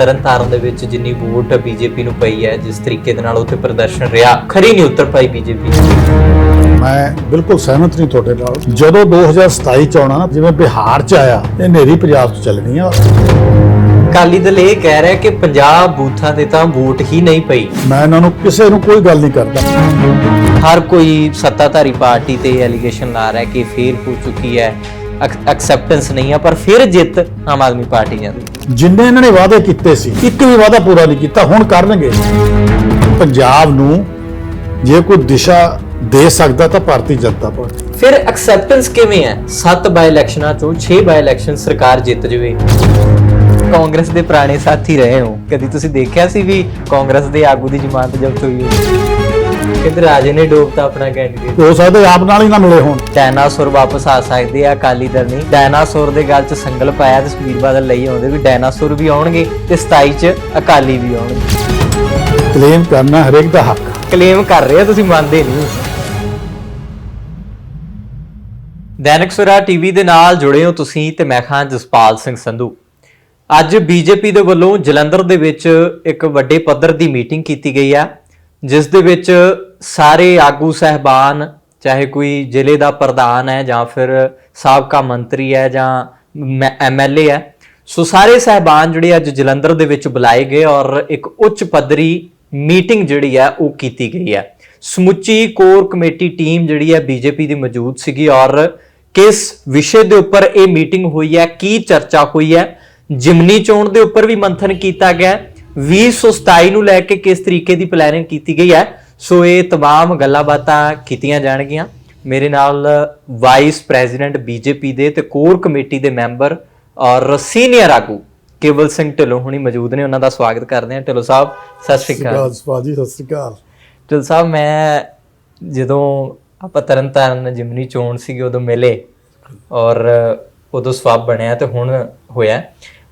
ਤਰਨਤਾਰਨ ਦੇ ਵਿੱਚ ਜਿੰਨੀ ਵੋਟ ਬੀਜੇਪੀ ਨੂੰ ਪਈ ਹੈ ਜਿਸ ਤਰੀਕੇ ਦੇ ਨਾਲ ਉੱਥੇ ਪ੍ਰਦਰਸ਼ਨ ਰਿਹਾ ਖਰੀ ਨਹੀਂ ਉਤਰ ਪਾਈ ਬੀਜੇਪੀ। ਮੈਂ ਬਿਲਕੁਲ ਸਹਿਮਤ ਨਹੀਂ ਤੁਹਾਡੇ ਨਾਲ। ਜਦੋਂ 2027 ਚ ਆਉਣਾ ਜਿਵੇਂ ਬਿਹਾਰ ਚ ਆਇਆ ਇਹ ਨੇਰੀ ਪੰਜਾਬ ਚ ਚੱਲਣੀ ਆ। ਅਕਾਲੀ ਦਲ ਇਹ ਕਹਿ ਰਿਹਾ ਕਿ ਪੰਜਾਬ ਬੂਥਾਂ ਤੇ ਤਾਂ ਵੋਟ ਹੀ ਨਹੀਂ ਪਈ। ਮੈਂ ਇਹਨਾਂ ਨੂੰ ਕਿਸੇ ਨੂੰ ਕੋਈ ਗੱਲ ਨਹੀਂ ਕਰਦਾ। ਹਰ ਕੋਈ ਸੱਤਾਧਾਰੀ ਪਾਰਟੀ ਤੇ ਐਲੀਗੇਸ਼ਨ ਲਾ ਰਿਹਾ ਕਿ ਫੇਲ ਹੋ ਚੁੱਕੀ ਹੈ। ਐਕਸੈਪਟੈਂਸ ਨਹੀਂ ਹੈ ਪਰ ਫਿਰ ਜਿੱਤ ਆਮ ਆਦਮੀ ਪਾਰਟੀ ਜਾਂਦੀ ਜਿੰਨੇ ਇਹਨਾਂ ਨੇ ਵਾਅਦੇ ਕੀਤੇ ਸੀ ਇੱਕ ਵੀ ਵਾਅਦਾ ਪੂਰਾ ਨਹੀਂ ਕੀਤਾ ਹੁਣ ਕਰਨਗੇ। ਪੰਜਾਬ ਨੂੰ ਜੇ ਕੋਈ ਦਿਸ਼ਾ ਦੇ ਸਕਦਾ ਤਾਂ ਭਾਰਤੀ ਜਨਤਾ ਪਾਰਟੀ। ਫਿਰ ਐਕਸੈਪਟੈਂਸ ਕਿਵੇਂ ਹੈ? 7 ਬਾਈ ਇਲੈਕਸ਼ਨਾਂ ਚੋਂ 6 ਬਾਈ ਇਲੈਕਸ਼ਨ ਸਰਕਾਰ ਜਿੱਤ ਜਵੇ। ਕਾਂਗਰਸ ਦੇ ਪੁਰਾਣੇ ਸਾਥੀ ਰਹੇ ਹੋ। ਕਦੀ ਤੁਸੀਂ ਦੇਖਿਆ ਸੀ ਵੀ ਕਾਂਗਰਸ ਦੇ ਆਗੂ ਦੀ ਜ਼ਮਾਨਤ ਜ਼ਬਤ ਹੋਈ ਹੋਵੇ? ਕਿਤੇ ਰਾਜੇ ਨੇ ਡੋਬਤਾ ਆਪਣਾ ਕੈਂਡੀਡੇਟ ਹੋ ਸਕਦਾ ਆਪ ਨਾਲ ਹੀ ਨਾ ਮਿਲੇ ਹੋਣ। ਡਾਇਨਾਸੌਰ ਵਾਪਸ ਆ ਸਕਦੇ ਆ ਅਕਾਲੀ ਦਲ ਨਹੀਂ। ਡਾਇਨਾਸੌਰ ਦੇ ਗੱਲ 'ਚ ਸੰਗਲ ਪਾਇਆ ਤੇ ਸੁਖਬੀਰ ਬਾਦਲ ਲਈ ਆਉਂਦੇ ਵੀ ਡਾਇਨਾਸੌਰ ਵੀ ਆਉਣਗੇ ਤੇ 27 'ਚ ਅਕਾਲੀ ਵੀ ਆਉਣਗੇ। ਕਲੇਮ ਕਰਨਾ ਹਰੇਕ ਦਾ ਹੱਕ। ਕਲੇਮ ਕਰ ਰਹੇ ਆ ਤੁਸੀਂ ਮੰਨਦੇ ਨਹੀਂ। ਦੈਨਿਕ ਸੁਰਾ ਟੀਵੀ ਦੇ ਨਾਲ ਜੁੜੇ ਹੋ ਤੁਸੀਂ ਤੇ ਮੈਂ ਖਾਂ ਜਸਪਾਲ ਸਿੰਘ ਸੰਧੂ। ਅੱਜ ਬੀਜੇਪੀ ਦੇ ਵੱਲੋਂ ਜਲੰਧਰ ਦੇ ਵਿੱਚ ਇੱਕ ਵੱਡੇ ਪੱਧਰ ਦੀ ਮੀਟਿੰਗ ਕੀਤੀ ਗਈ ਆ। ਜਿਸ ਦੇ ਵਿੱਚ ਸਾਰੇ ਆਗੂ ਸਹਿਬਾਨ, ਚਾਹੇ ਕੋਈ ਜ਼ਿਲ੍ਹੇ ਦਾ ਪ੍ਰਧਾਨ ਹੈ ਜਾਂ ਫਿਰ ਸਾਬਕਾ ਮੰਤਰੀ ਹੈ ਜਾਂ ਐਮਐਲਏ ਹੈ, ਸੋ ਸਾਰੇ ਸਹਿਬਾਨ ਜਿਹੜੇ ਅੱਜ ਜਲੰਧਰ ਦੇ ਵਿੱਚ ਬੁਲਾਏ ਗਏ ਔਰ ਇੱਕ ਉੱਚ ਪੱਧਰੀ ਮੀਟਿੰਗ ਜਿਹੜੀ ਹੈ ਉਹ ਕੀਤੀ ਗਈ ਹੈ। ਸਮੁੱਚੀ ਕੋਰ ਕਮੇਟੀ ਟੀਮ ਜਿਹੜੀ ਹੈ ਬੀਜੇਪੀ ਦੀ ਮੌਜੂਦ ਸੀਗੀ ਔਰ ਕਿਸ ਵਿਸ਼ੇ ਦੇ ਉੱਪਰ ਇਹ ਮੀਟਿੰਗ ਹੋਈ ਹੈ, ਕੀ ਚਰਚਾ ਹੋਈ ਹੈ, ਜਿਮਨੀ ਚੋਣ ਦੇ ਉੱਪਰ ਵੀ ਮੰਥਨ ਕੀਤਾ ਗਿਆ 2027 ਨੂੰ ਲੈ ਕੇ ਕਿਸ ਤਰੀਕੇ ਦੀ ਪਲੈਨਿੰਗ ਕੀਤੀ ਗਈ ਹੈ ਸੋ ਇਹ तमाम ਗੱਲਾਂ ਬਾਤਾਂ ਕੀਤੀਆਂ ਜਾਣਗੀਆਂ ਮੇਰੇ ਨਾਲ ਵਾਈਸ ਪ੍ਰੈਜ਼ੀਡੈਂਟ ਬੀਜੇਪੀ ਦੇ ਤੇ ਕੋਰ ਕਮੇਟੀ ਦੇ ਮੈਂਬਰ ਔਰ ਸੀਨੀਅਰ ਆਗੂ ਕੇਵਲ ਸਿੰਘ ਢਿੱਲੋਂ ਹੁਣੀ ਮੌਜੂਦ ਨੇ ਉਹਨਾਂ ਦਾ ਸਵਾਗਤ ਕਰਦੇ ਹਾਂ ਢਿੱਲੋਂ ਸਾਹਿਬ ਸਤਿ ਸ਼੍ਰੀ ਅਕਾਲ ਸਤਿ ਸ਼੍ਰੀ ਅਕਾਲ ਜੀ ਸਤਿ ਸ਼੍ਰੀ ਅਕਾਲ ਢਿੱਲੋਂ ਸਾਹਿਬ ਮੈਂ ਜਦੋਂ ਆਪਾਂ ਤਰਨਤਾਰਨ ਜਿਮਨੀ ਚੋਣ ਸੀਗੀ ਉਦੋਂ ਮਿਲੇ ਔਰ ਉਦੋਂ ਸਵਾਬ ਬਣਿਆ ਤੇ ਹੁਣ ਹੋਇਆ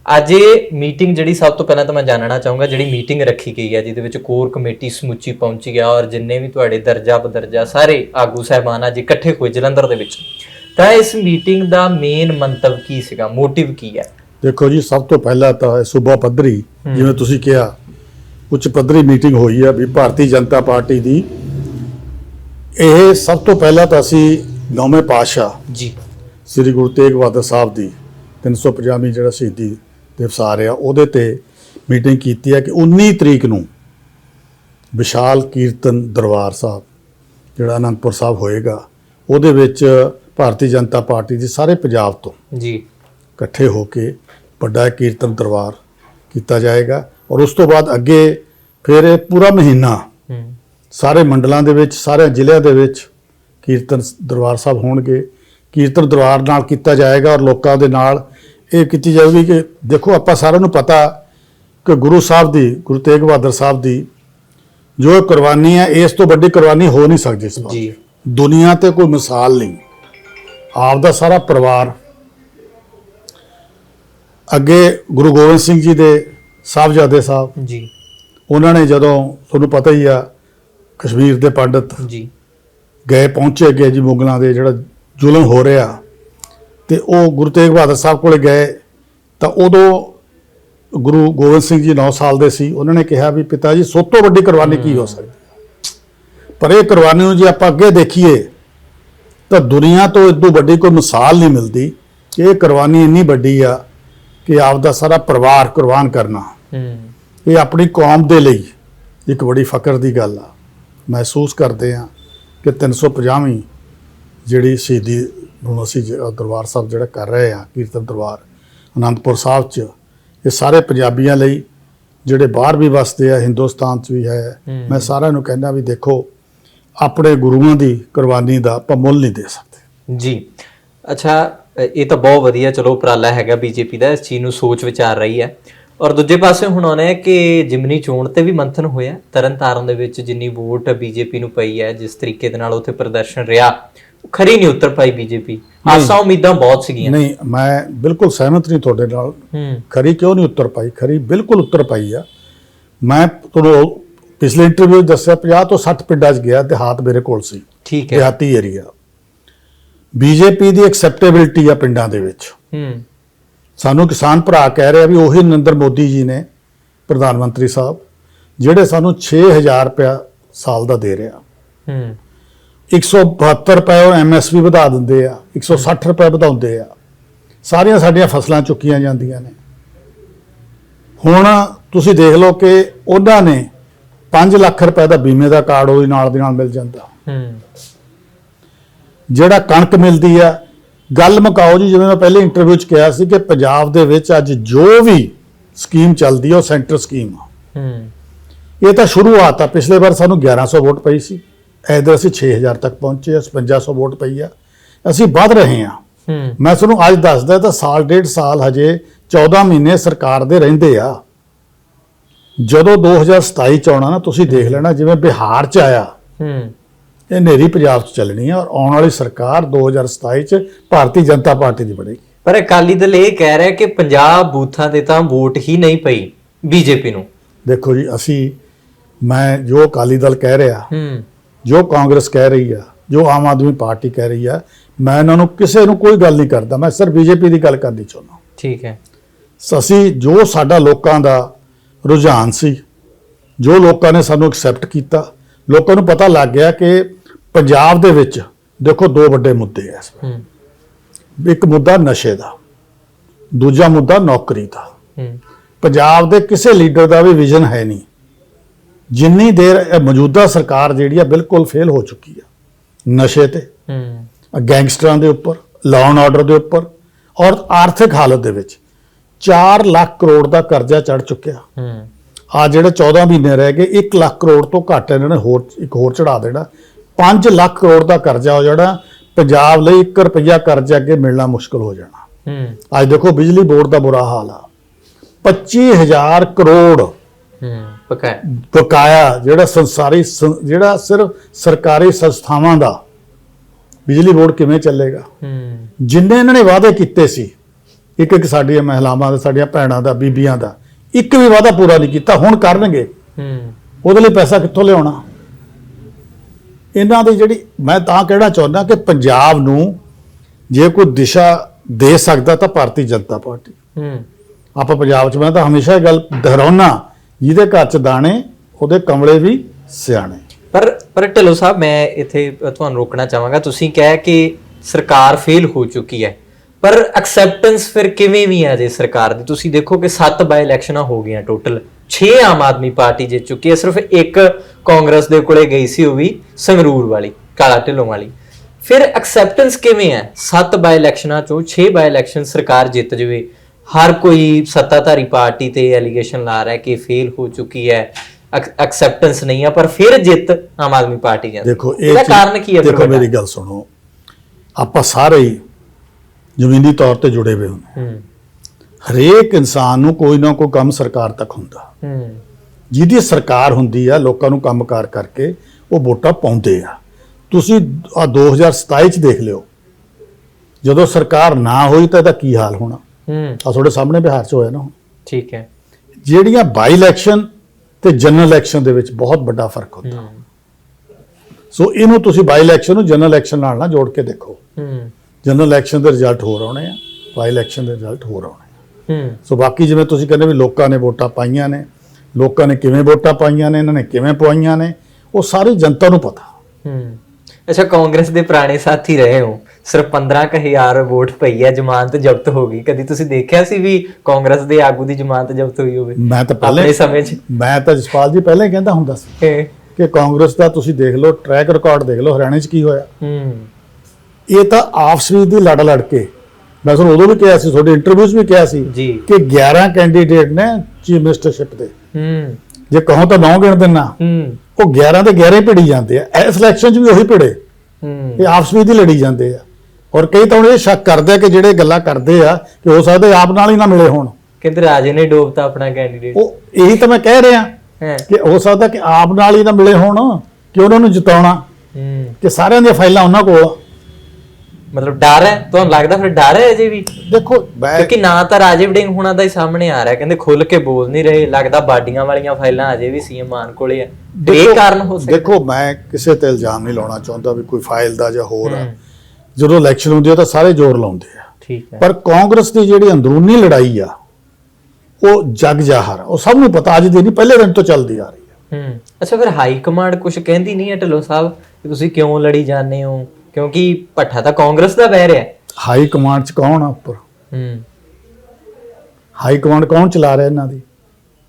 ਅੱਜ ਇਹ ਮੀਟਿੰਗ ਜਿਹੜੀ ਸਭ ਤੋਂ ਪਹਿਲਾਂ ਤਾਂ ਮੈਂ ਜਾਣਨਾ ਚਾਹੂੰਗਾ ਜਿਹੜੀ ਮੀਟਿੰਗ ਰੱਖੀ ਗਈ ਹੈ ਜਿਹਦੇ ਵਿੱਚ ਕੋਰ ਕਮੇਟੀ ਸਮੁੱਚੀ ਪਹੁੰਚੀ ਹੈ ਔਰ ਜਿੰਨੇ ਵੀ ਤੁਹਾਡੇ ਦਰਜਾ ਬਦਰਜਾ ਸਾਰੇ ਆਗੂ ਸਹਿਬਾਨ ਅੱਜ ਇਕੱਠੇ ਹੋਏ ਜਲੰਧਰ ਦੇ ਵਿੱਚ। ਤਾਂ ਇਸ ਮੀਟਿੰਗ ਦਾ ਮੇਨ ਮੰਤਵ ਕੀ ਸੀਗਾ? ਮੋਟਿਵ ਕੀ ਹੈ? ਦੇਖੋ ਜੀ ਸਭ ਤੋਂ ਪਹਿਲਾਂ ਤਾਂ ਸੂਬਾ ਪੱਧਰੀ ਜਿਵੇਂ ਤੁਸੀਂ ਕਿਹਾ ਉੱਚ ਪੱਧਰੀ ਮੀਟਿੰਗ ਹੋਈ ਹੈ ਵੀ ਭਾਰਤੀ ਜਨਤਾ ਪਾਰਟੀ ਦੀ। ਇਹ ਸਭ ਤੋਂ ਪਹਿਲਾਂ ਤਾਂ ਅਸੀਂ ਨੌਵੇਂ ਪਾਤਸ਼ਾਹ ਜੀ। ਸ੍ਰੀ ਗੁਰੂ ਤੇਗ ਬਹਾਦਰ ਸਾਹਿਬ ਦੀ 350ਵੀਂ ਜਿਹੜਾ ਸ਼ਹੀਦੀ ਦਿਵਸ ਆ ਰਿਹਾ ਉਹਦੇ ਤੇ ਮੀਟਿੰਗ ਕੀਤੀ ਹੈ ਕਿ 19 ਤਰੀਕ ਨੂੰ ਵਿਸ਼ਾਲ ਕੀਰਤਨ ਦਰਬਾਰ ਸਾਹਿਬ ਜਿਹੜਾ ਅਨੰਦਪੁਰ ਸਾਹਿਬ ਹੋਏਗਾ ਉਹਦੇ ਵਿੱਚ ਭਾਰਤੀ ਜਨਤਾ ਪਾਰਟੀ ਦੇ ਸਾਰੇ ਪੰਜਾਬ ਤੋਂ ਜੀ। ਇਕੱਠੇ ਹੋ ਕੇ ਵੱਡਾ ਕੀਰਤਨ ਦਰਬਾਰ ਕੀਤਾ ਜਾਏਗਾ ਔਰ ਉਸ ਤੋਂ ਬਾਅਦ ਅੱਗੇ ਫਿਰ ਇਹ ਪੂਰਾ ਮਹੀਨਾ ਸਾਰੇ ਮੰਡਲਾਂ ਦੇ ਵਿੱਚ ਸਾਰੇ ਜ਼ਿਲ੍ਹਿਆਂ ਦੇ ਵਿੱਚ ਕੀਰਤਨ ਦਰਬਾਰ ਸਾਹਿਬ ਹੋਣਗੇ। ਕੀਰਤਨ ਦਰਬਾਰ ਨਾਲ ਕੀਤਾ ਜਾਏਗਾ ਔਰ ਲੋਕਾਂ ਦੇ ਨਾਲ ਇਹ ਕੀਤੀ ਜਾਊਗੀ ਕਿ ਦੇਖੋ ਆਪਾਂ ਸਾਰਿਆਂ ਨੂੰ ਪਤਾ ਕਿ ਗੁਰੂ ਸਾਹਿਬ ਦੀ ਗੁਰੂ ਤੇਗ ਬਹਾਦਰ ਸਾਹਿਬ ਦੀ ਜੋ ਕੁਰਬਾਨੀ ਹੈ ਇਸ ਤੋਂ ਵੱਡੀ ਕੁਰਬਾਨੀ ਹੋ ਨਹੀਂ ਸਕਦੀ ਇਸ ਵਾਰ। ਜੀ ਦੁਨੀਆ ਤੇ ਕੋਈ ਮਿਸਾਲ ਨਹੀਂ। ਆਪ ਦਾ ਸਾਰਾ ਪਰਿਵਾਰ। ਅੱਗੇ ਗੁਰੂ ਗੋਬਿੰਦ ਸਿੰਘ ਜੀ ਦੇ ਸਾਹਿਬਜ਼ਾਦੇ ਸਾਹਿਬ। ਜੀ। ਉਹਨਾਂ ਨੇ ਜਦੋਂ ਤੁਹਾਨੂੰ ਪਤਾ ਹੀ ਆ ਕਸ਼ਮੀਰ ਦੇ ਪੰਡਤ ਜੀ। ਗਏ ਪਹੁੰਚੇ ਅੱਗੇ ਜੀ ਮੁਗਲਾਂ ਦੇ ਜਿਹੜਾ ਜ਼ੁਲਮ ਹੋ ਰਿਹਾ। ਤੇ ਉਹ ਗੁਰੂ ਤੇਗ ਬਹਾਦਰ ਸਾਹਿਬ ਕੋਲੇ ਗਏ ਤਾਂ ਉਦੋਂ ਗੁਰੂ ਗੋਬਿੰਦ ਸਿੰਘ ਜੀ 9 ਸਾਲ ਦੇ ਸੀ। ਉਹਨਾਂ ਨੇ ਕਿਹਾ ਵੀ ਪਿਤਾ ਜੀ ਸਭ ਤੋਂ ਵੱਡੀ ਕੁਰਬਾਨੀ ਕੀ ਹੋ ਸਕਦੀ? ਪਰ ਇਹ ਕੁਰਬਾਨੀ ਨੂੰ ਜੇ ਆਪਾਂ ਅੱਗੇ ਦੇਖੀਏ ਤਾਂ ਦੁਨੀਆ ਤੋਂ ਇਦੋਂ ਵੱਡੀ ਕੋਈ ਮਿਸਾਲ ਨਹੀਂ ਮਿਲਦੀ ਕਿ ਇਹ ਕੁਰਬਾਨੀ ਇੰਨੀ ਵੱਡੀ ਆ ਕਿ ਆਪ ਦਾ ਸਾਰਾ ਪਰਿਵਾਰ ਕੁਰਬਾਨ ਕਰਨਾ। ਇਹ ਆਪਣੀ ਕੌਮ ਦੇ ਲਈ ਇੱਕ ਬੜੀ ਫਖਰ ਦੀ ਗੱਲ ਆ। ਮਹਿਸੂਸ ਕਰਦੇ ਆ ਕਿ 350ਵੀਂ ਜਿਹੜੀ ਸ਼ਹੀਦੀ ਨੂੰ ਅਸੀਂ ਜਿਹੜਾ ਦਰਬਾਰ ਸਾਹਿਬ ਜਿਹੜਾ ਕਰ ਰਹੇ ਆ ਕੀਰਤਨ ਦਰਬਾਰ ਅਨੰਦਪੁਰ ਸਾਹਿਬ 'ਚ ਇਹ ਸਾਰੇ ਪੰਜਾਬੀਆਂ ਲਈ ਜਿਹੜੇ ਬਾਹਰ ਵੀ ਵਸਦੇ ਆ ਹਿੰਦੁਸਤਾਨ 'ਚ ਵੀ ਹੈ। ਮੈਂ ਸਾਰਿਆਂ ਨੂੰ ਕਹਿੰਦਾ ਵੀ ਦੇਖੋ ਆਪਣੇ ਗੁਰੂਆਂ ਦੀ ਕੁਰਬਾਨੀ ਦਾ ਆਪਾਂ ਮੁੱਲ ਨਹੀਂ ਦੇ ਸਕਦੇ। ਜੀ। ਅੱਛਾ ਇਹ ਤਾਂ ਬਹੁਤ ਵਧੀਆ ਚਲੋ ਉਪਰਾਲਾ ਹੈਗਾ ਬੀਜੇਪੀ ਦਾ ਇਸ ਚੀਜ਼ ਨੂੰ ਸੋਚ ਵਿਚਾਰ ਰਹੀ ਹੈ। ਔਰ ਦੂਜੇ ਪਾਸੇ ਹੁਣ ਆਉਣਾ ਹੈ ਕਿ ਜਿਮਨੀ ਚੋਣ ਤੇ ਵੀ ਮੰਥਨ ਹੋਇਆ ਤਰਨਤਾਰਨ ਦੇ ਵਿੱਚ ਜਿੰਨੀ ਵੋਟ ਬੀਜੇਪੀ ਨੂੰ ਪਈ ਹੈ ਜਿਸ ਤਰੀਕੇ ਦੇ ਨਾਲ ਉੱਥੇ ਪ੍ਰਦਰਸ਼ਨ ਰਿਹਾ ਖਰੀ ਨਹੀਂ ਉਤਰ ਪਾਈ ਬੀਜੇਪੀ। ਆਸਾਂ ਉਮੀਦਾਂ ਬਹੁਤ ਸੀਗੀਆਂ। ਨਹੀਂ ਮੈਂ ਬਿਲਕੁਲ ਸਹਿਮਤ ਨਹੀਂ ਤੁਹਾਡੇ ਨਾਲ। ਖਰੀ ਕਿਉਂ ਨਹੀਂ ਉੱਤਰ ਪਾਈ? ਖਰੀ ਬਿਲਕੁਲ ਉੱਤਰ ਪਾਈ ਆ। ਮੈਂ ਤੁਹਾਨੂੰ ਪਿਛਲੇ ਇੰਟਰਵਿਊ ਦੱਸਿਆ 50 ਤੋਂ 60 ਪਿੰਡਾਂ 'ਚ ਗਿਆ ਦਿਹਾਤ ਮੇਰੇ ਕੋਲ ਸੀ। ਠੀਕ ਹੈ। ਦਿਹਾਤੀ ਏਰੀਆ। ਬੀਜੇਪੀ ਦੀ ਐਕਸੈਪਟੇਬਿਲਟੀ ਆ ਪਿੰਡਾਂ ਦੇ ਵਿੱਚ। ਹੂੰ। ਸਾਨੂੰ ਕਿਸਾਨ ਭਰਾ ਕਹਿ ਰਹੇ ਵੀ ਉਹੀ ਨਰਿੰਦਰ ਮੋਦੀ ਜੀ ਨੇ ਪ੍ਰਧਾਨ ਮੰਤਰੀ ਸਾਹਿਬ ਜਿਹੜੇ ਸਾਨੂੰ 6000 ਰੁਪਇਆ ਸਾਲ ਦਾ ਦੇ ਰਿਹਾ ਹੂੰ। 172 ਰੁਪਏ ਉਹ ਐਮਐਸਪੀ ਵਧਾ ਦਿੰਦੇ ਆ 160 ਰੁਪਏ ਵਧਾਉਂਦੇ ਆ। ਸਾਰੀਆਂ ਸਾਡੀਆਂ ਫਸਲਾਂ ਚੁੱਕੀਆਂ ਜਾਂਦੀਆਂ ਨੇ। ਹੁਣ ਤੁਸੀਂ ਦੇਖ ਲਓ ਕਿ ਉਹਨਾਂ ਨੇ 5 ਲੱਖ ਰੁਪਏ ਦਾ ਬੀਮੇ ਦਾ ਕਾਰਡ ਉਹਦੇ ਨਾਲ ਦੇ ਨਾਲ ਮਿਲ ਜਾਂਦਾ। ਹੂੰ। ਜਿਹੜਾ ਕਣਕ ਮਿਲਦੀ ਆ ਗੱਲ ਮੁਕਾਓ ਜੀ ਜਿਵੇਂ ਮੈਂ ਪਹਿਲੇ ਇੰਟਰਵਿਊ 'ਚ ਕਿਹਾ ਸੀ ਕਿ ਪੰਜਾਬ ਦੇ ਵਿੱਚ ਅੱਜ ਜੋ ਵੀ ਸਕੀਮ ਚੱਲਦੀ ਆ ਉਹ ਸੈਂਟਰ ਸਕੀਮ ਆ। ਹੂੰ। ਇਹ ਤਾਂ ਸ਼ੁਰੂਆਤ ਆ ਪਿਛਲੇ ਵਾਰ ਸਾਨੂੰ 1100 ਵੋਟ ਪਈ ਸੀ। ਐਦਰ ਅਸੀਂ 6000 ਤੱਕ ਪਹੁੰਚੇ ਆ 5500 ਵੋਟ ਪਈ ਆ। ਅਸੀਂ ਵੱਧ ਰਹੇ ਆ ਮੈਂ ਤੁਹਾਨੂੰ ਅੱਜ ਦੱਸਦਾ ਤਾਂ ਸਾਲ ਡੇਢ ਸਾਲ ਹਜੇ 14 ਮਹੀਨੇ ਸਰਕਾਰ ਦੇ ਰਹਿੰਦੇ ਆ। ਜਦੋਂ 2027 ਚ ਆਉਣਾ ਨਾ ਤੁਸੀਂ ਦੇਖ ਲੈਣਾ ਜਿਵੇਂ ਬਿਹਾਰ ਚ ਆਇਆ। ਹੂੰ। ਇਹ ਨੇਰੀ ਪੰਜਾਬ ਚ ਚੱਲਣੀ ਆ ਔਰ ਆਉਣ ਵਾਲੀ ਸਰਕਾਰ 2027 ਚ ਭਾਰਤੀ ਜਨਤਾ ਪਾਰਟੀ ਦੀ ਬਣੇਗੀ। ਪਰ ਅਕਾਲੀ ਦਲ ਇਹ ਕਹਿ ਰਿਹਾ ਕਿ ਪੰਜਾਬ ਬੂਥਾਂ ਤੇ ਤਾਂ ਵੋਟ ਹੀ ਨਹੀਂ ਪਈ ਬੀਜੇਪੀ ਨੂੰ। ਦੇਖੋ ਜੀ ਅਸੀਂ ਮੈਂ ਜੋ ਅਕਾਲੀ ਦਲ ਕਹਿ ਰਿਹਾ ਹੂੰ। ਜੋ ਕਾਂਗਰਸ ਕਹਿ ਰਹੀ ਆ ਜੋ ਆਮ ਆਦਮੀ ਪਾਰਟੀ ਕਹਿ ਰਹੀ ਆ ਮੈਂ ਇਹਨਾਂ ਨੂੰ ਕਿਸੇ ਨੂੰ ਕੋਈ ਗੱਲ ਨਹੀਂ ਕਰਦਾ ਮੈਂ ਸਿਰਫ ਬੀਜੇਪੀ ਦੀ ਗੱਲ ਕਰਨੀ ਚਾਹੁੰਦਾ ਠੀਕ ਹੈ। ਅਸੀਂ ਜੋ ਸਾਡਾ ਲੋਕਾਂ ਦਾ ਰੁਝਾਨ ਸੀ ਜੋ ਲੋਕਾਂ ਨੇ ਸਾਨੂੰ ਐਕਸੈਪਟ ਕੀਤਾ ਲੋਕਾਂ ਨੂੰ ਪਤਾ ਲੱਗ ਗਿਆ ਕਿ ਪੰਜਾਬ ਦੇ ਵਿੱਚ ਦੇਖੋ ਦੋ ਵੱਡੇ ਮੁੱਦੇ ਇਸ ਵੇਲੇ। ਇੱਕ ਮੁੱਦਾ ਨਸ਼ੇ ਦਾ ਦੂਜਾ ਮੁੱਦਾ ਨੌਕਰੀ ਦਾ। ਪੰਜਾਬ ਦੇ ਕਿਸੇ ਲੀਡਰ ਦਾ ਵੀ ਵਿਜ਼ਨ ਹੈ ਨਹੀਂ। ਜਿੰਨੀ ਦੇਰ ਇਹ ਮੌਜੂਦਾ ਸਰਕਾਰ ਜਿਹੜੀ ਆ ਬਿਲਕੁਲ ਫੇਲ ਹੋ ਚੁੱਕੀ ਆ ਨਸ਼ੇ ਤੇ ਹੂੰ। ਗੈਂਗਸਟਰਾਂ ਦੇ ਉੱਪਰ ਲਾਅ ਐਂਡ ਆਰਡਰ ਦੇ ਉੱਪਰ ਔਰ ਆਰਥਿਕ ਹਾਲਤ ਦੇ ਵਿੱਚ 4 ਲੱਖ ਕਰੋੜ ਦਾ ਕਰਜ਼ਾ ਚੜ ਚੁੱਕਿਆ। ਹੂੰ। ਆ ਜਿਹੜੇ 14 ਮਹੀਨੇ ਰਹਿ ਗਏ 1 ਲੱਖ ਕਰੋੜ ਤੋਂ ਘੱਟ ਇਹਨਾਂ ਨੇ ਹੋਰ ਇੱਕ ਹੋਰ ਚੜਾ ਦੇਣਾ। 5 ਲੱਖ ਕਰੋੜ ਦਾ ਕਰਜ਼ਾ ਹੋ ਜਾਣਾ ਪੰਜਾਬ ਲਈ 1 ਰੁਪਿਆ ਕਰਜ਼ਾ ਅੱਗੇ ਮਿਲਣਾ ਮੁਸ਼ਕਲ ਹੋ ਜਾਣਾ। ਹੂੰ। ਅੱਜ ਦੇਖੋ ਬਿਜਲੀ ਬੋਰਡ ਦਾ ਬੁਰਾ ਹਾਲ ਆ। 25000 ਕਰੋੜ ਹੂੰ ਪੱਕਾ ਹੈ। ਬਕਾਇਆ ਜਿਹੜਾ ਸੰਸਾਰੀ ਜਿਹੜਾ ਸਿਰਫ ਸਰਕਾਰੀ ਸੰਸਥਾਵਾਂ ਦਾ ਬਿਜਲੀ ਬੋਰਡ ਕਿਵੇਂ ਚੱਲੇਗਾ? ਹੂੰ। ਜਿੰਨੇ ਇਹਨਾਂ ਨੇ ਵਾਅਦੇ ਕੀਤੇ ਸੀ ਇੱਕ ਇੱਕ ਸਾਡੀਆਂ ਮਹਿਲਾਵਾਂ ਦਾ ਸਾਡੀਆਂ ਭੈਣਾਂ ਦਾ ਬੀਬੀਆਂ ਦਾ ਇੱਕ ਵੀ ਵਾਅਦਾ ਪੂਰਾ ਨਹੀਂ ਕੀਤਾ ਹੁਣ ਕਰਨਗੇ। ਹੂੰ। ਉਹਦੇ ਲਈ ਪੈਸਾ ਕਿੱਥੋਂ ਲਿਆਉਣਾ? ਇਹਨਾਂ ਦੀ ਜਿਹੜੀ ਮੈਂ ਤਾਂ ਕਹਿਣਾ ਚਾਹੁੰਦਾ ਕਿ ਪੰਜਾਬ ਨੂੰ ਜੇ ਕੋਈ ਦਿਸ਼ਾ ਦੇ ਸਕਦਾ ਤਾਂ ਭਾਰਤੀ ਜਨਤਾ ਪਾਰਟੀ। ਹੂੰ। ਆਪਾਂ ਪੰਜਾਬ 'ਚ ਮੈਂ ਤਾਂ ਹਮੇਸ਼ਾ ਇਹ ਗੱਲ ਦੁਹਰਾਉਣਾ ਜਿਹਦੇ ਘਰ 'ਚ ਦਾਣੇ, ਉਹਦੇ ਕਮਲੇ ਵੀ ਸਿਆਣੇ। ਪਰ ਪਰ ਢਿੱਲੋਂ ਸਾਹਿਬ, ਮੈਂ ਇੱਥੇ ਤੁਹਾਨੂੰ ਰੋਕਣਾ ਚਾਹਾਂਗਾ। ਤੁਸੀਂ ਕਹਿ ਕਿ ਸਰਕਾਰ ਫੇਲ ਹੋ ਚੁੱਕੀ ਹੈ। ਪਰ ਐਕਸੈਪਟੈਂਸ ਫਿਰ ਕਿਵੇਂ ਵੀ ਹੈ ਜੇ ਸਰਕਾਰ ਦੀ? ਤੁਸੀਂ ਦੇਖੋ ਕਿ 7 ਬਾਈ ਇਲੈਕਸ਼ਨਾਂ ਹੋ ਗਈਆਂ ਟੋਟਲ 6 ਆਮ ਆਦਮੀ ਪਾਰਟੀ ਜਿੱਤ ਚੁੱਕੀ ਹੈ। ਸਿਰਫ ਇੱਕ ਕਾਂਗਰਸ ਦੇ ਕੋਲੇ ਗਈ ਸੀ, ਉਹ ਵੀ ਸੰਗਰੂਰ ਵਾਲੀ, ਕਾਲਾ ਢਿੱਲੋਂ ਵਾਲੀ। ਫਿਰ ਐਕਸੈਪਟੈਂਸ ਕਿਵੇਂ ਹੈ? 7 ਬਾਈ ਇਲੈਕਸ਼ਨਾਂ ਚੋਂ 6 ਬਾਈ ਇਲੈਕਸ਼ਨ ਸਰਕਾਰ ਜਿੱਤ ਜਵੇ। ਹਰ ਕੋਈ ਸੱਤਾਧਾਰੀ ਪਾਰਟੀ ਤੇ ਐਲੀਗੇਸ਼ਨ ਲਾ ਰਿਹਾ ਕਿ ਫੇਲ ਹੋ ਚੁੱਕੀ ਹੈ ਐਕਸੈਪਟੈਂਸ ਨਹੀਂ ਹੈ ਪਰ ਫਿਰ ਜਿੱਤ ਆਮ ਆਦਮੀ ਪਾਰਟੀ ਜਾਂਦੀ ਦੇਖੋ ਇਹ ਕਾਰਨ ਕੀ ਹੈ ਦੇਖੋ? ਮੇਰੀ ਗੱਲ ਸੁਣੋ। ਆਪਾਂ ਸਾਰੇ ਹੀ ਜ਼ਮੀਨੀ ਤੌਰ ਤੇ ਜੁੜੇ ਹੋਏ ਹੁੰਦੇ ਹੂੰ। ਹਰੇਕ ਇਨਸਾਨ ਨੂੰ ਕੋਈ ਨਾ ਕੋਈ ਕੰਮ ਸਰਕਾਰ ਤੱਕ ਹੁੰਦਾ। ਜਿਹਦੀ ਸਰਕਾਰ ਹੁੰਦੀ ਆ ਲੋਕਾਂ ਨੂੰ ਕੰਮਕਾਰ ਕਰਕੇ ਉਹ ਵੋਟਾਂ ਪਾਉਂਦੇ ਆ। ਤੁਸੀਂ ਆ 2027 ਚ ਦੇਖ ਲਿਓ। ਜਦੋਂ ਸਰਕਾਰ ਨਾ ਹੋਈ ਤਾਂ ਇਹਦਾ ਕੀ ਹਾਲ ਹੋਣਾ? ਹੂੰ। ਆ ਤੁਹਾਡੇ ਸਾਹਮਣੇ ਬਿਹਾਰ ਚ ਹੋਇਆ ਨਾ। ਠੀਕ ਹੈ। ਜਿਹੜੀਆਂ ਬਾਈ ਇਲੈਕਸ਼ਨ ਤੇ ਜਨਰਲ ਇਲੈਕਸ਼ਨ ਦੇ ਵਿੱਚ ਬਹੁਤ ਵੱਡਾ ਫ਼ਰਕ ਹੁੰਦਾ। ਹੂੰ। ਸੋ ਇਹਨੂੰ ਤੁਸੀਂ ਬਾਈ ਇਲੈਕਸ਼ਨ ਨੂੰ ਜਨਰਲ ਇਲੈਕਸ਼ਨ ਨਾਲ ਨਾ ਜੋੜ ਕੇ ਦੇਖੋ। ਹੂੰ। ਜਨਰਲ ਇਲੈਕਸ਼ਨ ਦੇ ਰਿਜ਼ਲਟ ਹੋਰ ਆਉਣੇ ਆ ਬਾਈ ਇਲੈਕਸ਼ਨ ਦੇ ਰਿਜ਼ਲਟ ਹੋਰ ਆਉਣੇ ਆ। ਹੂੰ। ਸੋ ਬਾਕੀ ਜਿਵੇਂ ਤੁਸੀਂ ਕਹਿੰਦੇ ਵੀ ਲੋਕਾਂ ਨੇ ਵੋਟਾਂ ਪਾਈਆਂ ਨੇ ਲੋਕਾਂ ਨੇ ਕਿਵੇਂ ਵੋਟਾਂ ਪਾਈਆਂ ਨੇ ਇਹਨਾਂ ਨੇ ਕਿਵੇਂ ਪਵਾਈਆਂ ਨੇ ਉਹ ਸਾਰੀ ਜਨਤਾ ਨੂੰ ਪਤਾ। ਹੂੰ। ਅੱਛਾ ਕਾਂਗਰਸ ਦੇ ਪੁਰਾਣੇ ਸਾਥੀ ਰਹੇ ਹੋ। ਸਿਰਫ 15000 ਵੋਟ ਪਈ ਹੈ ਜ਼ਮਾਨਤ ਜ਼ਬਤ ਹੋ ਗਈ। ਕਦੀ ਤੁਸੀਂ ਦੇਖਿਆ ਸੀ ਵੀ ਕਾਂਗਰਸ ਦੇ ਆਗੂ ਦੀ ਜ਼ਮਾਨਤ ਜ਼ਬਤ ਹੋਈ ਹੋਵੇ? ਮੈਂ ਤਾਂ ਆਪਣੇ ਪਹਿਲੇ ਸਮੇਂ 'ਚ। ਮੈਂ ਤਾਂ ਜਸਪਾਲ ਜੀ ਪਹਿਲਾਂ ਹੀ ਕਹਿੰਦਾ ਹੁੰਦਾ ਸੀ ਕਿ ਕਾਂਗਰਸ ਦਾ ਤੁਸੀਂ ਦੇਖ ਲਓ ਟਰੈਕ ਰਿਕਾਰਡ ਦੇਖ ਲਓ ਹਰਿਆਣੇ 'ਚ ਕੀ ਹੋਇਆ। ਹੂੰ। ਇਹ ਤਾਂ ਆਪਸ ਵਿੱਚ ਦੀ ਲੜ ਲੜ ਕੇ। ਮੈਂ ਤੁਹਾਨੂੰ ਉਦੋਂ ਵੀ ਕਿਹਾ ਸੀ ਤੁਹਾਡੇ ਇੰਟਰਵਿਊਜ਼ ਵੀ ਕਿਹਾ ਸੀ ਕਿ 11 ਕੈਂਡੀਡੇਟ ਨੇ ਚੀਫ ਮਿਨਿਸਟਰਸ਼ਿਪ ਦੇ। ਹੂੰ। ਜੇ ਕਹੋ ਤਾਂ 9 ਗਿਣ ਦੇਣਾ ਹੂੰ। ਉਹ 11 ਦੇ 11 ਹੀ ਭਿੜੀ ਜਾਂਦੇ ਆ। ਇਸ ਇਲੈਕਸ਼ਨ 'ਚ ਵੀ ਉਹੀ ਭਿੜੇ। ਹੂੰ। ਇਹ ਆਪਸ ਵਿੱਚ ਹੀ ਲੜੀ ਜਾਂਦੇ ਆ। ਔਰ ਕਈ ਤਾਂ ਹੁਣ ਇਹ ਸ਼ੱਕ ਕਰਦੇ ਆ ਕਿ ਜਿਹੜੇ ਗੱਲਾਂ ਕਰਦੇ ਆ ਕਿ ਹੋ ਸਕਦਾ ਆਪ ਨਾਲ ਹੀ ਨਾ ਮਿਲੇ ਹੋਣ। ਕਹਿੰਦੇ ਰਾਜੇ ਨੇ ਡੋਬਤਾ ਆਪਣਾ ਕੈਂਡੀਡੇਟ ਉਹ ਇਹੀ ਤਾਂ ਮੈਂ ਕਹਿ ਰਿਹਾ ਕਿ ਹੋ ਸਕਦਾ ਕਿ ਆਪ ਨਾਲ ਹੀ ਨਾ ਮਿਲੇ ਹੋਣ ਕਿ ਉਹਨਾਂ ਨੂੰ ਜਿਤਾਉਣਾ। ਕਿ ਸਾਰਿਆਂ ਦੀਆਂ ਫਾਈਲਾਂ ਉਹਨਾਂ ਕੋਲ ਆ। ਮਤਲਬ ਡਰ ਹੈ? ਤੁਹਾਨੂੰ ਲੱਗਦਾ ਫਿਰ ਡਰ ਹੈ ਅਜੇ ਵੀ? ਦੇਖੋ ਕਿਉਂਕਿ ਨਾ ਤਾਂ ਰਾਜੇ ਵੜਿੰਗ ਹੁਣਾਂ ਦਾ ਹੀ ਸਾਹਮਣੇ ਆ ਰਿਹਾ ਕਹਿੰਦੇ ਖੁੱਲ ਕੇ ਬੋਲ ਨਹੀਂ ਰਹੇ ਲੱਗਦਾ ਬਾਡੀਆਂ ਵਾਲੀਆਂ ਫਾਈਲਾਂ ਅਜੇ ਵੀ ਸੀਐਮ ਮਾਨ ਕੋਲੇ ਆ। ਇਹ ਕਾਰਨ ਹੋ ਸਕਦਾ। ਦੇਖੋ ਮੈਂ ਕਿਸੇ ਤੇ ਇਲਜ਼ਾਮ ਨਹੀਂ ਲਾਉਣਾ ਚਾਹੁੰਦਾ ਵੀ ਕੋਈ ਫਾਈਲ ਦਾ ਜਾਂ ਹੋਰ ਆ। ਜਦੋਂ ਇਲੈਕਸ਼ਨ ਹੁੰਦੀ ਆ ਤਾਂ ਸਾਰੇ ਜ਼ੋਰ ਲਾਉਂਦੇ ਆ। ਠੀਕ ਹੈ। ਪਰ ਕਾਂਗਰਸ ਦੀ ਜਿਹੜੀ ਅੰਦਰੂਨੀ ਲੜਾਈ ਆ ਉਹ ਜਗ ਜਾਹਰ। ਉਹ ਸਭ ਨੂੰ ਪਤਾ ਅੱਜ ਦੀ ਨਹੀਂ ਪਹਿਲੇ ਦਿਨ ਤੋਂ ਚੱਲਦੀ ਆ ਰਹੀ ਹੈ ਹੂੰ। ਅੱਛਾ ਫਿਰ ਹਾਈ ਕਮਾਂਡ ਕੁਝ ਕਹਿੰਦੀ ਨਹੀਂ ਹੈ ਢਿੱਲੋਂ ਸਾਹਿਬ ਕਿ ਤੁਸੀਂ ਕਿਉਂ ਲੜੀ ਜਾਂਦੇ ਹੋ? ਕਿਉਂਕਿ ਭੱਠਾ ਤਾਂ ਕਾਂਗਰਸ ਦਾ ਬਹਿ ਰਿਹਾ। ਹਾਈ ਕਮਾਂਡ 'ਚ ਕੌਣ ਆ ਉੱਪਰ? ਹੂੰ। ਹਾਈ ਕਮਾਂਡ ਕੌਣ ਚਲਾ ਰਿਹਾ ਇਹਨਾਂ ਦੀ?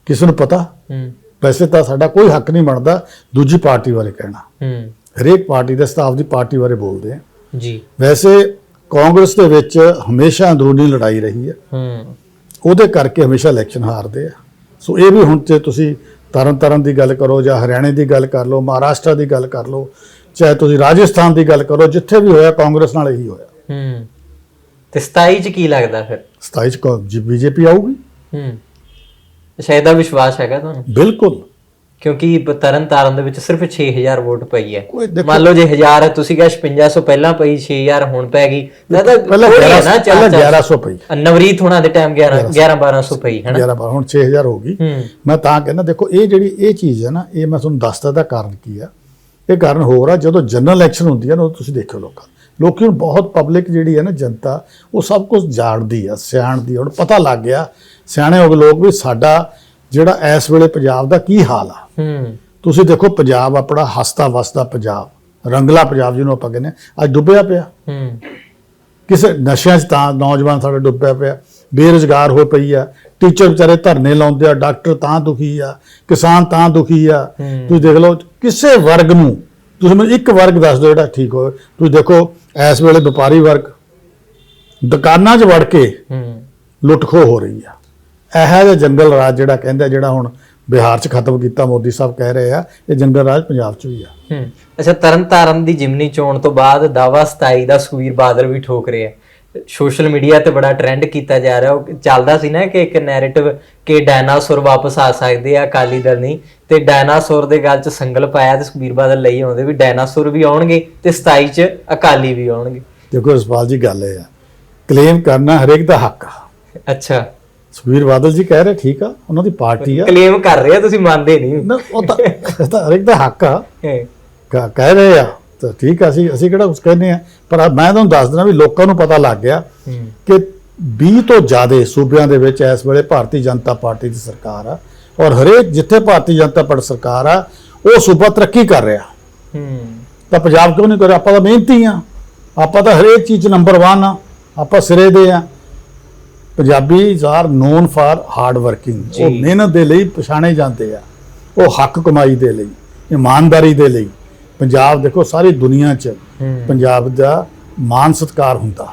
ਕਿਸੇ ਨੂੰ ਪਤਾ? ਹੂੰ। ਵੈਸੇ ਤਾਂ ਸਾਡਾ ਕੋਈ ਹੱਕ ਨਹੀਂ ਬਣਦਾ ਦੂਜੀ ਪਾਰਟੀ ਬਾਰੇ ਕਹਿਣਾ। ਹੂੰ। ਹਰੇਕ ਪਾਰਟੀ ਦੇ ਸਟਾਫ ਦੀ ਪਾਰਟੀ ਬਾਰੇ ਬੋਲਦੇ ਆ। ਜੀ। ਵੈਸੇ ਕਾਂਗਰਸ ਦੇ ਵਿੱਚ ਹਮੇਸ਼ਾ ਅੰਦਰੂਨੀ ਲੜਾਈ ਰਹੀ ਹੈ। ਹੂੰ। ਉਹਦੇ ਕਰਕੇ ਹਮੇਸ਼ਾ ਇਲੈਕਸ਼ਨ ਹਾਰਦੇ ਆ। ਸੋ ਇਹ ਵੀ ਹੁਣ ਤੇ ਤੁਸੀਂ ਤਰਨ ਤਾਰਨ ਦੀ ਗੱਲ ਕਰੋ ਜਾਂ ਹਰਿਆਣੇ ਦੀ ਗੱਲ ਕਰ ਲਓ ਮਹਾਰਾਸ਼ਟਰ ਦੀ ਗੱਲ ਕਰ ਲਓ ਚਾਹੇ ਤੁਸੀਂ ਰਾਜਸਥਾਨ ਦੀ ਗੱਲ ਕਰੋ ਜਿੱਥੇ ਵੀ ਹੋਇਆ ਕਾਂਗਰਸ ਨਾਲ ਇਹੀ ਹੋਇਆ। ਹੂੰ। ਤੇ 27 ਚ ਕੀ ਲੱਗਦਾ ਫਿਰ? 27 ਚ ਬੀਜੇਪੀ ਆਊਗੀ। ਹੂੰ। ਸ਼ਾਇਦ ਦਾ ਵਿਸ਼ਵਾਸ ਹੈਗਾ ਤੁਹਾਨੂੰ? ਬਿਲਕੁਲ। ਕਿਉਂਕਿ ਤਰਨ ਤਾਰਨ ਦੇ ਵਿੱਚ ਸਿਰਫ 6000 ਵੋਟ ਪਈ ਹੈ। ਦੇਖੋ। ਮੰਨ ਲਓ ਜੇ 1000 ਹੈ ਤੁਸੀਂ ਕਿਹਾ 5600 ਪਹਿਲਾਂ ਪਈ 6000 ਹੁਣ ਪੈ ਗਈ। ਤਾਂ ਤਾਂ ਪਹਿਲਾਂ ਥੋੜ੍ਹੀ ਹੈ 11 ਨਾ, ਚਾਰ- ਪਹਿਲਾਂ ਚਾਰ- 1100 ਪਈ। ਨਵਰੀਤ ਹੋਣਾ ਦੇ ਟਾਈਮ 11 11 1200 ਪਈ ਹੈ ਨਾ? 11 ਬਾਰ ਹੁਣ 6000 ਹੋ ਗਈ। ਹੂੰ। ਮੈਂ ਤਾਂ ਕਹਿੰਦਾ ਦੇਖੋ ਇਹ ਜਿਹੜੀ ਇਹ ਚੀਜ਼ ਹੈ ਨਾ ਇਹ ਮੈਂ ਤੁਹਾਨੂੰ ਦੱਸਦਾ ਦਾ ਕਾਰਨ ਕੀ ਆ। ਇਹ ਕਾਰਨ ਹੋਰ ਆ ਜਦੋਂ ਜਨਰਲ ਇਲੈਕਸ਼ਨ ਹੁੰਦੀ ਹੈ ਨਾ ਉਦੋਂ ਤੁਸੀਂ ਦੇਖੋ ਲੋਕਾਂ ਲੋਕੀ ਹੁਣ ਬਹੁਤ ਪਬਲਿਕ ਜਿਹੜੀ ਹੈ ਨਾ ਜਨਤਾ ਉਹ ਸਭ ਕੁਝ ਜਾਣਦੀ ਆ ਸਿਆਣਦੀ ਆ। ਹੁਣ ਪਤਾ ਲੱਗ ਗਿਆ ਸਿਆਣੇ ਹੋ ਗਏ ਲੋਕ ਵੀ ਸਾਡਾ ਜਿਹੜਾ ਇਸ ਵੇਲੇ ਪੰਜਾਬ ਦਾ ਕੀ ਹਾਲ ਆ? ਹੂੰ। ਤੁਸੀਂ ਦੇਖੋ ਪੰਜਾਬ ਆਪਣਾ ਹਸਤਾ ਵਸਦਾ ਪੰਜਾਬ ਰੰਗਲਾ ਪੰਜਾਬ ਜਿਹਨੂੰ ਆਪਾਂ ਕਹਿੰਦੇ ਹਾਂ, ਅੱਜ ਡੁੱਬਿਆ ਪਿਆ। ਹੂੰ। ਕਿਸੇ ਨਸ਼ਿਆਂ 'ਚ ਤਾਂ ਨੌਜਵਾਨ ਸਾਡਾ ਡੁੱਬਿਆ ਪਿਆ ਬੇਰੁਜ਼ਗਾਰ ਹੋ ਪਈ ਆ ਟੀਚਰ ਵਿਚਾਰੇ ਧਰਨੇ ਲਾਉਂਦੇ ਆ ਡਾਕਟਰ ਤਾਂ ਦੁਖੀ ਆ ਕਿਸਾਨ ਤਾਂ ਦੁਖੀ ਆ। ਤੁਸੀਂ ਦੇਖ ਲਓ ਕਿਸੇ ਵਰਗ ਨੂੰ ਤੁਸੀਂ ਮੈਨੂੰ ਇੱਕ ਵਰਗ ਦੱਸ ਦਿਓ ਜਿਹੜਾ ਠੀਕ ਹੋਵੇ। ਤੁਸੀਂ ਦੇਖੋ ਇਸ ਵੇਲੇ ਵਪਾਰੀ ਵਰਗ ਦੁਕਾਨਾਂ 'ਚ ਵੜ ਕੇ ਹੂੰ। ਲੁੱਟਖੋ ਹੋ ਰਹੀ ਆ। ਇਹੋ ਜਿਹਾ ਜੰਗਲ ਰਾਜ ਜਿਹੜਾ ਕਹਿੰਦਾ ਜਿਹੜਾ ਹੁਣ ਬਿਹਾਰ 'ਚ ਖਤਮ ਕੀਤਾ ਮੋਦੀ ਸਾਹਿਬ ਕਹਿ ਰਹੇ ਆ ਇਹ ਜੰਗਲ ਰਾਜ ਪੰਜਾਬ 'ਚ ਵੀ ਆ। ਹੂੰ। ਅੱਛਾ ਤਰਨ ਤਾਰਨ ਦੀ ਜਿਮਨੀ ਚੋਣ ਤੋਂ ਬਾਅਦ ਦਾਵਾ 27 ਦਾ ਸੁਖਬੀਰ ਬਾਦਲ ਵੀ ਠੋਕ ਰਿਹਾ ਸੋਸ਼ਲ ਮੀਡੀਆ ਤੇ ਬੜਾ ਟ੍ਰੈਂਡ ਕੀਤਾ ਜਾ ਰਿਹਾ ਉਹ ਚੱਲਦਾ ਸੀ ਨਾ ਕਿ ਇੱਕ ਨੈਰੇਟਿਵ ਕਿ ਡਾਇਨਾਸੌਰ ਵਾਪਸ ਆ ਸਕਦੇ ਆ ਅਕਾਲੀ ਦਲ ਨਹੀਂ ਤੇ ਡਾਇਨਾਸੌਰ ਦੇ ਗੱਲ 'ਚ ਸੰਗਲ ਪਾਇਆ ਤੇ ਸੁਖਬੀਰ ਬਾਦਲ ਲਈ ਆਉਂਦੇ ਵੀ ਡਾਇਨਾਸੌਰ ਵੀ ਆਉਣਗੇ ਤੇ 27 'ਚ ਅਕਾਲੀ ਵੀ ਆਉਣਗੇ। ਦੇਖੋ ਰਸਪਾਲ ਜੀ ਗੱਲ ਇਹ ਆ ਕਲੇਮ ਕਰਨਾ ਹਰੇਕ ਦਾ ਹੱਕ ਆ। ਅੱਛਾ। ਸੁਖਬੀਰ ਬਾਦਲ ਜੀ ਕਹਿ ਰਹੇ ਠੀਕ ਆ ਉਹਨਾਂ ਦੀ ਪਾਰਟੀ ਆ। ਕਲੇਮ ਕਰ ਰਹੇ ਆ ਤੁਸੀਂ ਮੰਨਦੇ ਨਹੀਂ। ਨਾ ਉਹ ਤਾਂ ਇਹ ਤਾਂ ਹਰੇਕ ਦਾ ਹੱਕ ਆ। ਕਹਿ ਰਹੇ ਆ ਤਾਂ ਠੀਕ ਆ ਅਸੀਂ ਅਸੀਂ ਕਿਹੜਾ ਕੁਝ ਕਹਿੰਦੇ ਆ। ਪਰ ਮੈਂ ਤੁਹਾਨੂੰ ਦੱਸ ਦਿੰਦਾ ਵੀ ਲੋਕਾਂ ਨੂੰ ਪਤਾ ਲੱਗ ਗਿਆ ਕਿ 20 ਤੋਂ ਜ਼ਿਆਦਾ ਸੂਬਿਆਂ ਦੇ ਵਿੱਚ ਇਸ ਵੇਲੇ ਭਾਰਤੀ ਜਨਤਾ ਪਾਰਟੀ ਦੀ ਸਰਕਾਰ ਆ। ਔਰ ਹਰੇਕ ਜਿੱਥੇ ਭਾਰਤੀ ਜਨਤਾ ਪਾਰਟੀ ਸਰਕਾਰ ਆ ਉਹ ਸੂਬਾ ਤਰੱਕੀ ਕਰ ਰਿਹਾ। ਹੂੰ। ਤਾਂ ਪੰਜਾਬ ਕਿਉਂ ਨਹੀਂ ਕਰ ਰਿਹਾ? ਆਪਾਂ ਤਾਂ ਮਿਹਨਤੀ ਆ। ਆਪਾਂ ਤਾਂ ਹਰੇਕ ਚੀਜ਼ ਨੰਬਰ 1 ਆ। ਆਪਾਂ ਸਿਰੇ ਦੇ ਆ। Punjabi are known for hard working ਉਹ। ਮਿਹਨਤ ਦੇ ਲਈ ਪਛਾਣੇ ਜਾਂਦੇ ਆ। ਉਹ ਹੱਕ ਕਮਾਈ ਦੇ ਲਈ ਇਮਾਨਦਾਰੀ ਦੇ ਲਈ। ਪੰਜਾਬ ਦੇਖੋ ਸਾਰੀ ਦੁਨੀਆ 'ਚ ਪੰਜਾਬ ਦਾ ਮਾਨ ਸਤਕਾਰ ਹੁੰਦਾ।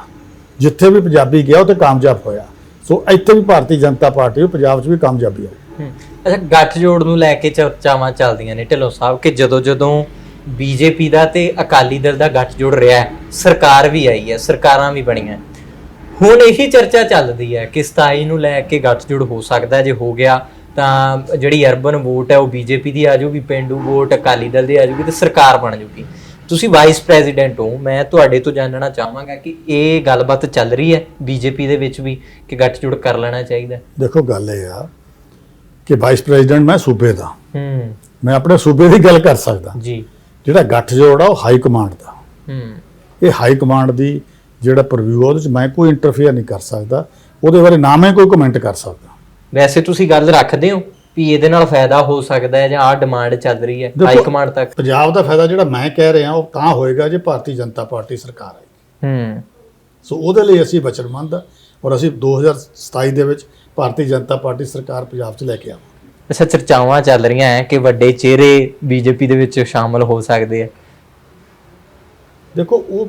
ਜਿੱਥੇ ਵੀ ਪੰਜਾਬੀ ਗਿਆ ਉਹ ਤੇ ਕਾਮਯਾਬ ਹੋਇਆ। ਸੋ ਇੱਥੇ ਵੀ ਭਾਰਤੀ ਜਨਤਾ ਪਾਰਟੀ ਪੰਜਾਬ 'ਚ ਵੀ ਕਾਮਯਾਬੀ ਹਮ, ਅੱਛਾ ਗੱਠਜੋੜ ਨੂੰ ਲੈ ਕੇ ਚਰਚਾਵਾਂ ਚੱਲਦੀਆਂ ਨੇ ਢਿੱਲੋਂ ਸਾਹਿਬ ਕਿ ਜਦੋਂ ਜਦੋਂ ਬੀਜੇਪੀ ਦਾ ਤੇ ਅਕਾਲੀ ਦਲ ਦਾ ਗੱਠਜੋੜ ਰਿਹਾ ਸਰਕਾਰ ਵੀ ਆਈ ਹੈ ਸਰਕਾਰਾਂ ਵੀ ਬਣੀਆਂ। ਹੁਣ ਇਹੀ ਚਰਚਾ ਚੱਲਦੀ ਹੈ ਕਿ 27 ਨੂੰ ਲੈ ਕੇ ਗੱਠਜੋੜ ਹੋ ਸਕਦਾ। ਜੇ ਹੋ ਗਿਆ ਤਾਂ ਜਿਹੜੀ ਅਰਬਨ ਵੋਟ ਹੈ ਉਹ ਬੀਜੇਪੀ ਦੀ ਆ ਜਾਊਗੀ ਪਿੰਡੂ ਵੋਟ ਅਕਾਲੀ ਦਲ ਦੀ ਆ ਜਾਊਗੀ ਤੇ ਸਰਕਾਰ ਬਣ ਜਾਊਗੀ। ਤੁਸੀਂ ਵਾਈਸ ਪ੍ਰੈਜ਼ੀਡੈਂਟ ਹੋ ਮੈਂ ਤੁਹਾਡੇ ਤੋਂ ਜਾਣਨਾ ਚਾਹਾਂਗਾ ਕਿ ਇਹ ਗੱਲਬਾਤ ਚੱਲ ਰਹੀ ਹੈ ਬੀਜੇਪੀ ਦੇ ਵਿੱਚ ਵੀ ਕਿ ਗੱਠਜੋੜ ਕਰ ਲੈਣਾ ਚਾਹੀਦਾ। ਦੇਖੋ ਗੱਲ ਇਹ ਆ ਕਿ ਵਾਈਸ ਪ੍ਰੈਜ਼ੀਡੈਂਟ ਮੈਂ ਸੂਬੇ ਦਾ। ਹੂੰ। ਮੈਂ ਆਪਣੇ ਸੂਬੇ ਦੀ ਗੱਲ ਕਰ ਸਕਦਾ। ਜੀ। ਜਿਹੜਾ ਗੱਠਜੋੜ ਆ ਉਹ ਹਾਈ ਕਮਾਂਡ ਦਾ। ਹੂੰ। ਇਹ ਹਾਈ ਕਮਾਂਡ ਦੀ ਜਿਹੜਾ ਪ੍ਰਵਿਊ ਉਹਦੇ ਚ ਮੈਂ ਕੋਈ ਇੰਟਰਫੇਅਰ ਨਹੀਂ ਕਰ ਸਕਦਾ। ਉਹਦੇ ਬਾਰੇ ਨਾ ਮੈਂ ਕੋਈ ਕਮੈਂਟ ਕਰ ਸਕਦਾ। ਵੈਸੇ ਤੁਸੀਂ ਗੱਲ ਰੱਖਦੇ ਹੋ ਵੀ ਇਹਦੇ ਨਾਲ ਫਾਇਦਾ ਹੋ ਸਕਦਾ ਹੈ ਜਾਂ ਆਹ ਡਿਮਾਂਡ ਚੱਲ ਰਹੀ ਹੈ ਹਾਈ ਕਮਾਂਡ ਤੱਕ? ਪੰਜਾਬ ਦਾ ਫਾਇਦਾ ਜਿਹੜਾ ਮੈਂ ਕਹਿ ਰਿਹਾ ਉਹ ਤਾਂ ਹੋਏਗਾ ਜੇ ਭਾਰਤੀ ਜਨਤਾ ਪਾਰਟੀ ਸਰਕਾਰ ਆਏ ਹੂੰ। ਸੋ ਉਹਦੇ ਲਈ ਅਸੀਂ ਵਚਨਬੰਦ ਹਾਂ ਔਰ ਅਸੀਂ 2027 ਦੇ ਵਿੱਚ ਭਾਰਤੀ ਜਨਤਾ ਪਾਰਟੀ ਸਰਕਾਰ ਪੰਜਾਬ 'ਚ ਲੈ ਕੇ ਆਵਾਂਗੇ। ਅੱਛਾ ਚਰਚਾਵਾਂ ਚੱਲ ਰਹੀਆਂ ਹੈ ਕਿ ਵੱਡੇ ਚਿਹਰੇ ਬੀਜੇਪੀ ਦੇ ਵਿੱਚ ਸ਼ਾਮਲ ਹੋ ਸਕਦੇ ਆ ਦੇਖੋ ਉਹ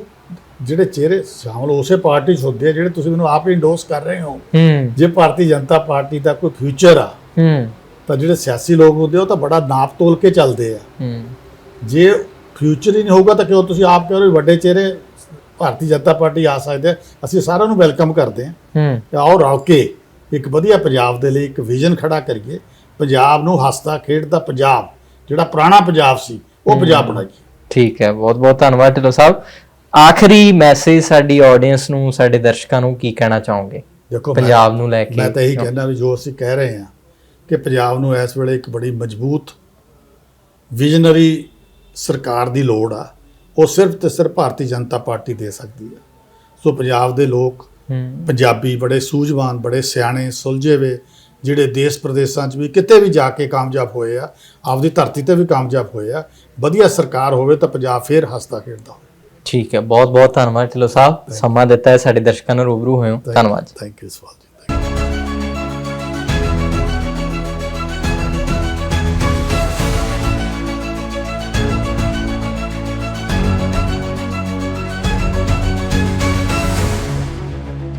ਜਿਹੜੇ ਚਿਹਰੇ ਸ਼ਾਮਲ ਉਸੇ ਪਾਰਟੀ 'ਚ ਹੁੰਦੇ ਆ ਜਿਹੜੇ ਤੁਸੀਂ ਮੈਨੂੰ ਆਪ ਹੀ ਇੰਡੋਰਸ ਕਰ ਰਹੇ ਹੋ। ਜੇ ਭਾਰਤੀ ਜਨਤਾ ਪਾਰਟੀ ਦਾ ਕੋਈ ਫਿਊਚਰ ਆ ਤਾਂ ਜਿਹੜੇ ਸਿਆਸੀ ਲੋਕ ਹੁੰਦੇ ਉਹ ਤਾਂ ਬੜਾ ਨਾਪ ਤੋਲ ਕੇ ਚੱਲਦੇ ਆ। ਜੇ ਫਿਊਚਰ ਹੀ ਨਹੀਂ ਹੋਊਗਾ ਤਾਂ ਕਿਉਂ ਤੁਸੀਂ ਆਪ ਕਹਿ ਰਹੇ ਵੱਡੇ ਚਿਹਰੇ ਭਾਰਤੀ ਜਨਤਾ ਪਾਰਟੀ ਆ ਸਕਦੇ ਅਸੀਂ ਸਾਰਿਆਂ ਨੂੰ ਵੈਲਕਮ ਕਰਦੇ ਹਾਂ। ਆਓ ਰਲ ਕੇ ਇੱਕ ਵਧੀਆ ਪੰਜਾਬ ਦੇ ਲਈ ਇੱਕ ਵਿਜ਼ਨ ਖੜਾ ਕਰੀਏ। ਪੰਜਾਬ ਨੂੰ ਹੱਸਦਾ ਖੇਡਦਾ ਪੰਜਾਬ ਜਿਹੜਾ ਪੁਰਾਣਾ ਪੰਜਾਬ ਸੀ ਉਹ ਪੰਜਾਬ ਬਣਾਈਏ। ਠੀਕ ਹੈ ਬਹੁਤ ਬਹੁਤ ਧੰਨਵਾਦ ਢਿੱਲੋਂ ਸਾਹਿਬ। ਆਖਰੀ ਮੈਸੇਜ ਸਾਡੀ ਆਡੀਅנס ਨੂੰ ਸਾਡੇ ਦਰਸ਼ਕਾਂ ਨੂੰ ਕੀ ਕਹਿਣਾ ਚਾਹੋਗੇ? ਦੇਖੋ ਪੰਜਾਬ ਨੂੰ ਲੈ ਕੇ ਮੈਂ ਤਾਂ ਇਹੀ ਕਹਿੰਦਾ ਵੀ ਜੋ ਅਸੀਂ ਕਹਿ ਰਹੇ ਹਾਂ ਕਿ ਪੰਜਾਬ ਨੂੰ ਇਸ ਵੇਲੇ ਇੱਕ ਬੜੀ ਮਜ਼ਬੂਤ ਵਿਜ਼ਨਰੀ ਸਰਕਾਰ ਦੀ ਲੋੜ ਆ। ਉਹ ਸਿਰਫ ਤੇ ਸਿਰਫ ਭਾਰਤੀ ਜਨਤਾ ਪਾਰਟੀ ਦੇ ਸਕਦੀ ਹੈ ਸੋ ਪੰਜਾਬ ਦੇ ਲੋਕ ਪੰਜਾਬੀ ਬੜੇ ਸੂਝਵਾਨ ਬੜੇ ਸਿਆਣੇ ਸੁਲਝੇ ਵੇ ਜਿਹੜੇ ਦੇਸ਼ ਪ੍ਰਦੇਸ਼ਾਂ 'ਚ ਵੀ ਕਿਤੇ ਵੀ ਜਾ ਕੇ ਕਾਮਯਾਬ ਹੋਏ ਆ ਆਪਦੀ ਧਰਤੀ ਤੇ ਵੀ ਕਾਮਯਾਬ ਹੋਏ ਆ ਵਧੀਆ ਸਰਕਾਰ ਹੋਵੇ ਤਾਂ ਪੰਜਾਬ ਫੇਰ ਹੱਸਦਾ ਖੇਡਦਾ ਠੀਕ ਹੈ ਬਹੁਤ ਬਹੁਤ ਧੰਨਵਾਦ। ਢਿੱਲੋਂ ਸਾਹਿਬ ਸਮਾਂ ਦਿੱਤਾ ਹੈ ਸਾਡੇ ਦਰਸ਼ਕਾਂ ਨੂੰ ਰੂਬਰੂ ਹੋਏ ਹੋ ਧੰਨਵਾਦ ਥੈਂਕ ਯੂ ਸਵਾਲ